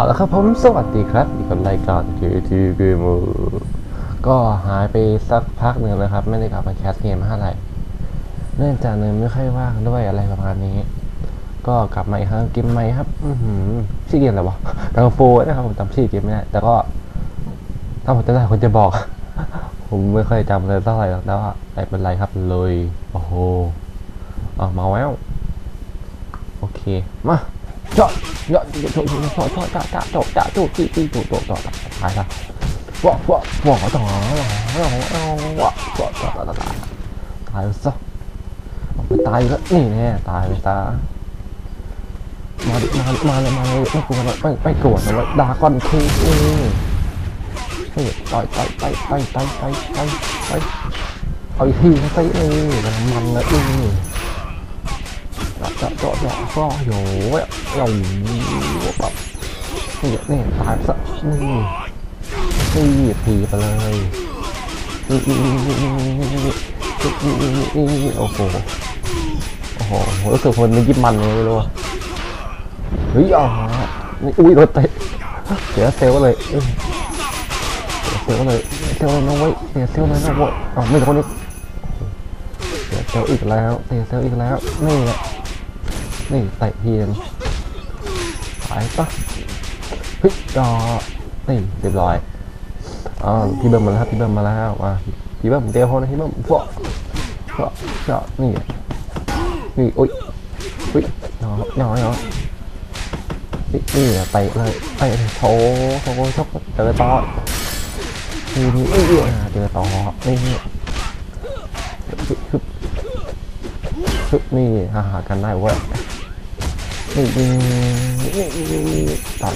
เอาละครับผมสวัสดีครับอยู่กับรายการ KT Gamer ก็หายไปสักพักหนึ่งแล้วครับ ไม่ได้กลับมาแคสเกมเท่าไหร่เนื่องจากเนินไม่ค่อยว่างด้วยอะไรประมาณนี้ ก็กลับมาอีกครั้งเกมใหม่ครับ อือชื่อเกมอะไรวะดังโฟนะครับผมจำชื่อเกมไม่ได้แต่ก็ถ้าผมจะได้คนจะบอก ผมไม่ค่อยจำเลยเท่าไหร่หรอกแต่ว่าไม่เป็นไรครับเลย โอ้โหอะมาแล้วโอเคมา จาะเจาะเจาะเจาะเจาะเจาะเจาะเจาะเจาะเจาะเจาะจีจีเจาะเจาะเจาะตายละวะวะวะต่อวะวะวะเจาะเจาะตายตายตายซะไปตายแล้วนี่แน่ตายไปตามาดิมามาเลยมาเลยไม่กลัวเลยไม่ไม่กลัวนะว่าดาก้อนคือเฮ้ยต่อยต่อยต่อยต่อยต่อยต่อยต่อยต่อยเอาอีกทีนะไส้นี่มันมันนะนี่เจะเจาะเจาะก็โยเราแบบนี่นี่ตายซะนี่นี่ผีไปเลยนี่นี่นี่นี่นี่นี่โอ้โหโอ้โหรู้สึกคนมันยิบมันเลยรู้เลยเฮ้ยอ๋ออุ้ยโดนเตะเสียเซลเลยเสียเซลเลยเซลน้องไว้เสียเซลเลยน้องไว้อ๋อไม่โดนอีกเสียเซลอีกแล้วเสียเซลอีกแล้วนี่แหละ นี่เตะเพียนหายปะเฮ้ยจอนี่เรียบร้อยอ๋อพี่เบิ้มมาแล้วครับพี่เบิ้มมาแล้วมาพี่เบิ้มเดียวพอนะพี่เบิ้มฟอกฟอกจอนี่นี่โอ้ยเฮ้ยน้อยน้อยนาะนี่นี่เตะเลยเตะโถโถชกเจอต่อนี่นี่เอ้ยเจอต่อนี่ฮึบฮึบนี่หาหากันได้เว้ย ตัด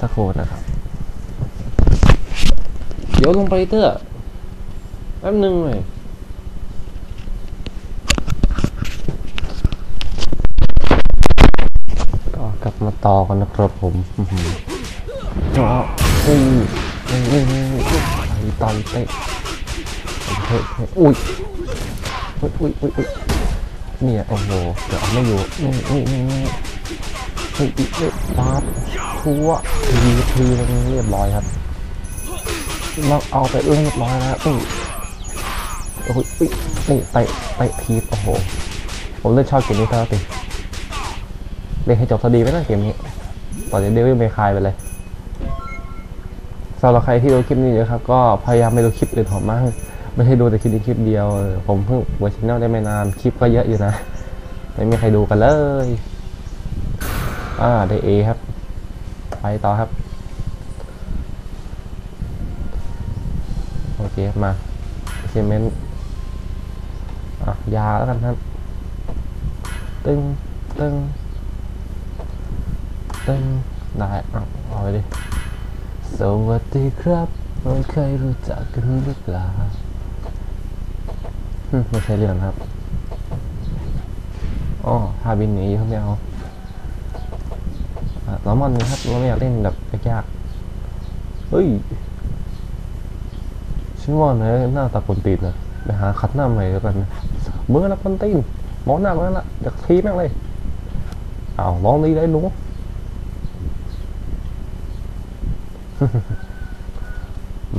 สักคนะครับ เดี๋ยวลงไปเตอร์แป๊บนึงเลยก็กลับมาต่อกันนะครับผมเจาะนี่นี่นี่นี่นี่ตอนเตะเตะอุ้ยอุ้ยอุ้ยอุ้ยอุ้ย เนี่ยโอ้โหเดี๋ยวเอาไม่อยู่นี่นี่นี่นี่เฮ้ยอีกเฮ้ยปั๊บทั่วทีทีมันเรียบร้อยครับเราเอาไปเรียบร้อยแล้วนี่โอ้ยนี่เตะเตะทีโอ้โหผมเล่นชอบเกมนี้เท่าติเล่นให้จบซะดีไหมนะเกมนี้ตอนนี้เดวิลเมคายไปเลยสำหรับใครที่ดูคลิปนี้เยอะครับ ก็พยายามไม่ดูคลิปอื่นผมมาก ไม่ใช่ดูแต่คลิปนี้คลิปเดียว ผมเพิ่งเวอร์ชันนลได้ไม่นาน คลิปก็เยอะอยู่นะ ไม่มีใครดูกันเลย อ่าได้เอครับ ไปต่อครับ โอเคมาเซเมนต์อะยาแล้วกันครับ ตึงตึงตึงได้อะเอาไปดิ สวัสดีครับเราเคยรู้จักกันหรือเปล่า ไม่ใช่เรื่องครับอ๋อฮาบินหนีเขาไม่เอาล้อมอนนี่ครับเราไม่อยากเล่นแบบยากๆเฮ้ยชื่อว่าเนหน้าตาคนตีนนะไปหาคัดหน้าใหม่แล้วกันนะเมื่อละคนตีนมองหน้ามันละอยากทีแม่งเลยอ้าวมองดีได้หนู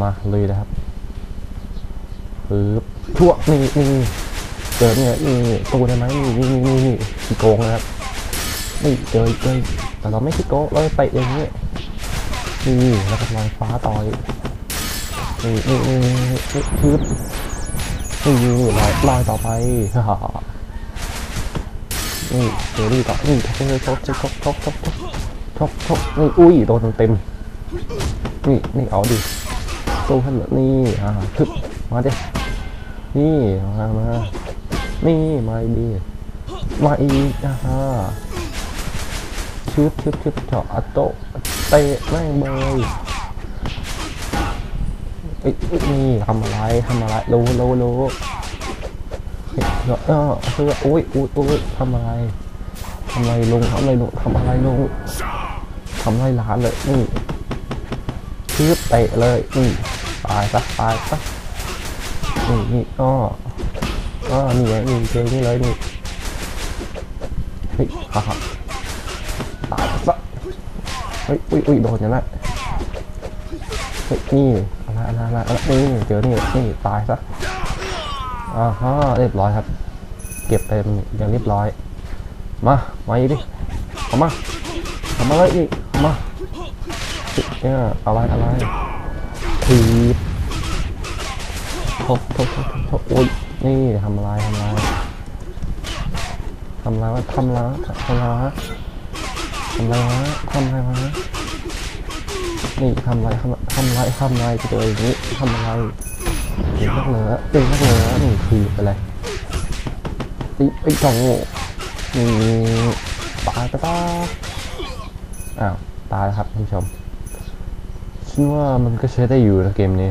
มาเลยนะครับปึ๊บ ชั่วนี่นี่เจอเนี่ยนี่ตูได้ไหมนี่นี่นี่นี่ขี้โกงนะครับนี่เจอเจอแต่เราไม่ขี้โกงเราไปอย่างนี้นี่แล้วก็ลอยฟ้าต่อยนี่นี่นี่นี่ปึ๊บนี่นี่ลอยลอยต่อไปฮ่าฮ่านี่เจอรี่ต่อนี่ชกชกชกชกชกชกชกชกนี่อุ้ยโดนเต็มนี่นี่เอาดิสู้ให้เหลือนี่อ่าทึบมาดิ นี่มามานี่มาดีมาอีกนะฮะชึบชึบชึบเจาะอัตโตเตะแม่งเลยไอ้นี่ทำอะไรทำอะไรโลโลโลเนาะเออเฮ้ยโอ้ยโอ้ยโอ้ยทำอะไรทำอะไรลงทำอะไรลงทำอะไรลงทำอะไรหลานเลยนี่ชึบเตะเลยนี่ตายซะตายซะ นี่นี่อ้ออ้อนี่ไงนี่เจอนี่เลยนี่เฮ้ยฮ่าฮ่าเฮ้ยอุ้ยอุ้ยโดนกันละเฮ้ยนี่อะไรอะไรอะไรนี่เจอนี่นี่ตายซะอ่าฮะเรียบร้อยครับ เก็บไปอย่างเรียบร้อย มามาอีกดิเอามาทำอะไรอีกเอามาเนี่ยอะไรอะไรทีบ ทบทบทบทบโอ้ยนี่ทำอะไรทำอะไรทำอะไรวะทำอะไรวะทำอะไรวะทำอะไรวะทำอะไรวะนี่ทำอะไรทำทำอะไรทำอะไรจะเอย่างนี้ทำอะไรเด็กนักเหนือเด็กนักเหนือนี่ทีบไปเลยไอ้ไอ้จังโง่นี่ตายไปตาอ้าวตายแล้วครับท่านผู้ชมฉันว่ามันก็ใช้ได้อยู่นะเกมนี้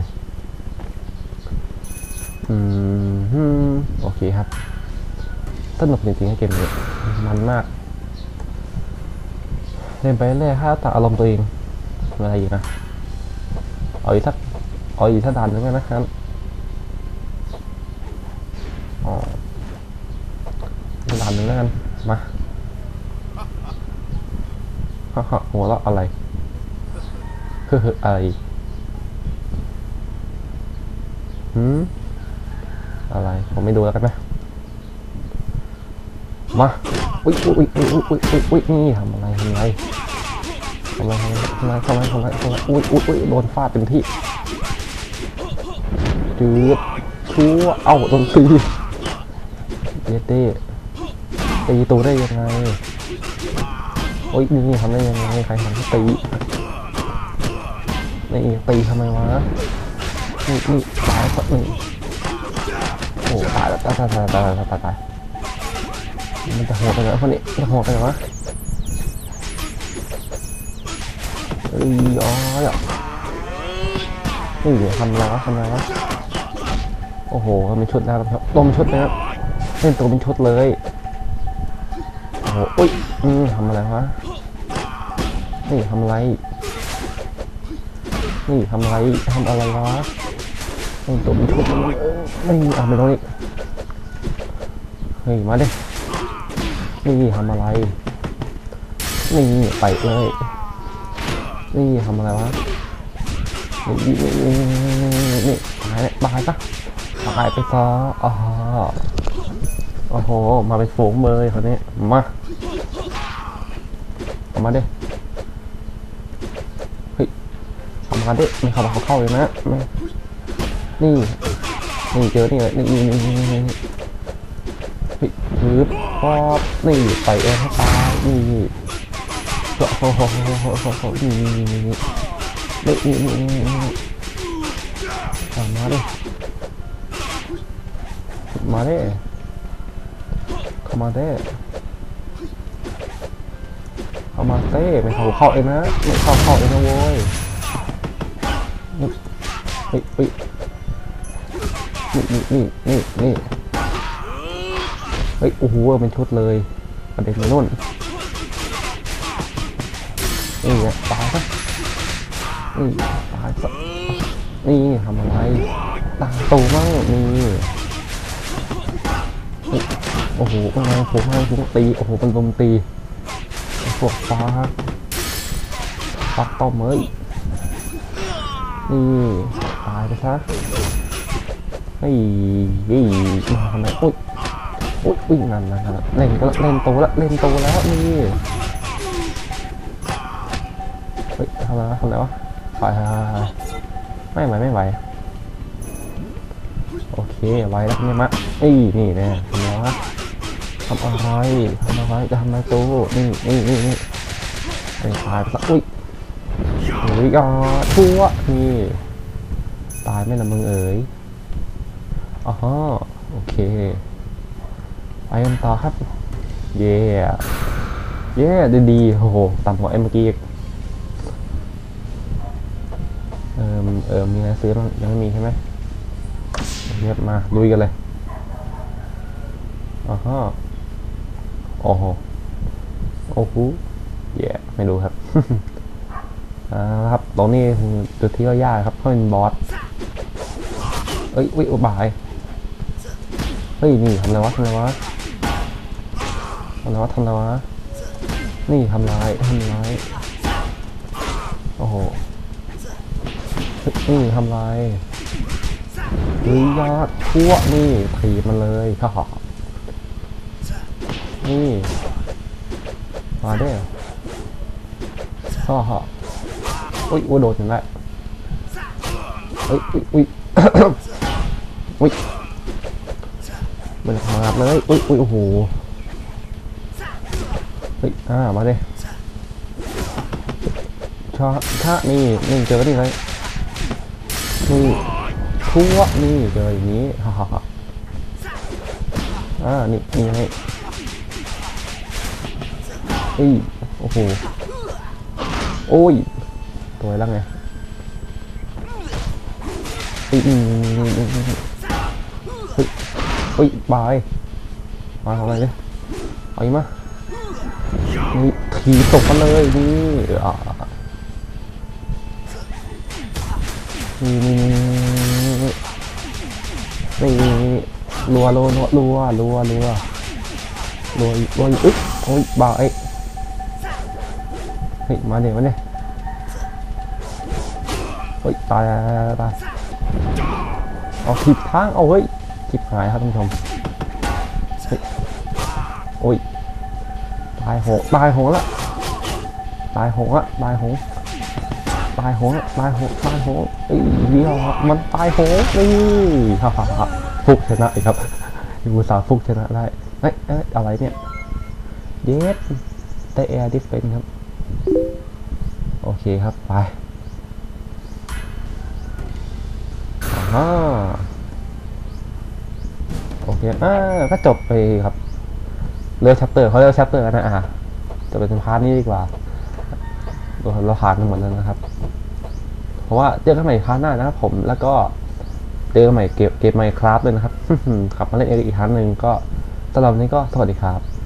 โอเคครับสนุกจริงๆนะเกมนี้มันมาก เล่นไปเรื่อยถ้าตามอารมณ์ตัวเองอะไรอีกนะเอาอีกสักเอาอีกสักด่านหนึ่งนะครับอ๋อด่านหนึ่งแล้วกันมาฮ่าฮ่าหัวเราะอะไรคืออะไรหืม อะไร ผมไม่ดูแล้วกันนะมาอุ้ยอุ้ยอุ้ยอุ้ยอุ้ยอุ้ยนี่ทำอะไรทำอะไรทำอะไรทำอะไรทำอะไรทำอะไรทำอะไรอุ้ยอุ้ยอุ้ยโดนฟาดเต็มที่จืดชั่วเอ้าโดนตีเยเต้ตีตัวได้ยังไงโอ้ยนี่ทำได้ยังไงใครทำให้ตีนี่ตีทำไมวะนี่นี่ตายก็นี่ โอ้ตายแล้วตายตายตายตายตายตายมันจะโหดไปไหนคนนี้จะโหดไปไหนวะเอ้ยอ๋อเนี่ยนี่เดี๋ยวทำอะไรวะทำอะไรวะโอ้โหเป็นชุดแล้วครับตัวเป็นชุดนะครับเล่นตัวเป็นชุดเลยโอ้โหอุ้ยอืมทำอะไรวะนี่ทำอะไรนี่ทำอะไรทำอะไรวะ ตัวมันชุดมันไม่อะไม่ต้องนี่เฮ้ยมาดินี่ทำอะไรนี่ไปเลยนี่ทำอะไรวะนี่นี่นี่นี่ตายเลยตายปะตายไปซะอ๋อโอ้โห มาเป็นฝูงเลยคนนี้มาเอามาดิเฮ้ยเอามาดิไม่เข้ามาเขาเข้าเลยนะไม่ นี่ นี่เจอนี่เลยนี่นี่นี่นี่นี่นี่เฮ้ยฮึบป๊อบนี่ไปเองให้ตายนี่โอ้โหโอ้โหโอ้โหโอ้โหนี่นี่นี่นี่นี่นี่นี่นี่นี่เอามาดิมาดิเข้ามาดิเข้ามาเต้ไม่เข้าเข้าเองนะไม่เข้าเข้าเองนะโว้ยนี่เฮ้ยเฮ้ย นี่นี่นี่เฮ้ยโอ้โหเป็นชุดเลยประเด็นมันนู่นนี่ตายซะนี่ตายซะนี่ทำอะไรตาโตมั่งนี่โอ้โหเป็นไงผมให้ผมตีโอ้โหเป็นลมตีพวกฟ้าฟักต้อมเอ้ยนี่ตายไปซะ เฮ้ยเฮ้ยมาทำไมอุ้ยอุ้ยอุ้ยนั่นนั่นนั่นเล่นก็เล่นโตแล้วเล่นโตแล้วนี่เฮ้ยทำอะไรวะทำอะไรวะไปไม่ไหวไม่ไหวโอเคไหวแล้วเนี่ยมะเอ้ยนี่แน่ทำอะไรวะทำอะไรทำอะไรจะทำอะไรโตนี่นี่นี่นี่ไปตายไปซะอุ้ยเฮ้ยอะชั่วนี่ตายไม่ละมึงเอ๋ย อ๋อโอเคไปกันต่อครับ เย่เย่ดีดีโอ้โหต่ำกว่าไอ้เมื่อกี้อีกเออเออมีอะไรซื้อบ้างยังไม่มีใช่ไหมเรียบมาลุยกันเลยอ๋อโอ้โหโอ้โหเย่ไม่รู้ครับอ่าครับตรงนี้คือจุดที่ก็ยากครับเพราะเป็นบอสเอ้ยอุ้ยอุบาย เฮ้ยนี่ทำอะไรวะทำอะไรวะทำอะไรวะทำอะไรวะนี่ทำลายทำลายโอ้โหนี่ทำไรนี่ยอดทั่วนี่ถีบมันเลยข้าหอกนี่มาเด้อข้าหอกอุ้ยอุ้ยโดนอย่างไรเอ้ยอุ้ยอุ้ยอุ้ย มันมาดเลยอุ้ยอุ้ยโอ้โหเฮ้ยอ่ามาเลยชอถ้านี่นี่เจอนี่เลยนี่ทั่วนี่เจออย่างนี้ฮ่าฮ่าฮ่าอ่านี่นี่ไงเอ้ยโอ้โหโอ้ยตัวอะไรล้วไงอืมอืมอืมอืมเฮ้ย เฮ้ยบายบายของอะไรเนี่ยไปมานี่ถีตกมาเลยนี่อ่านี่นี่นี่รัวรัวรัวรัวรัวรัวรัวอึ๊บโอ้ยบายเฮ้ยมาเดี๋ยวเนี่ยเฮ้ยตายตายเอาผิดทางเอาเฮ้ย ผิดหายครับท่านผู้ชมโอ้ยตายโหงตายโหงละตายโหงละตายโหงตายโหงละตายโหงตายโหงเอ้ยเดียวมันตายโหงนี่ฮ่าฮ่าฮ่าฟุกชนะอีกครับยูสาฟุกชนะได้เอ้ยเอ้ยอะไรเนี่ยเดสได้แอร์ดิฟเฟนครับ โอเคครับ ไปอ่า คอ่าก็จบไปครับเลือกแชปเตอร์เขาเรียกแชปเตอร์นะอะจะเป็นพาร์ทนี้ดีกว่าเราผ่านกันหมดแล้วนะครับ เพราะว่าเจอกันใหม่พาร์ทหน้านะครับผมแล้วก็เจอกันใหม่เกมเกมไมค์คราฟเลยนะครับกลับมาเล่นเองอีกครั้งหนึ่งก็สำหรับวันนี้ก็สวัสดีครับ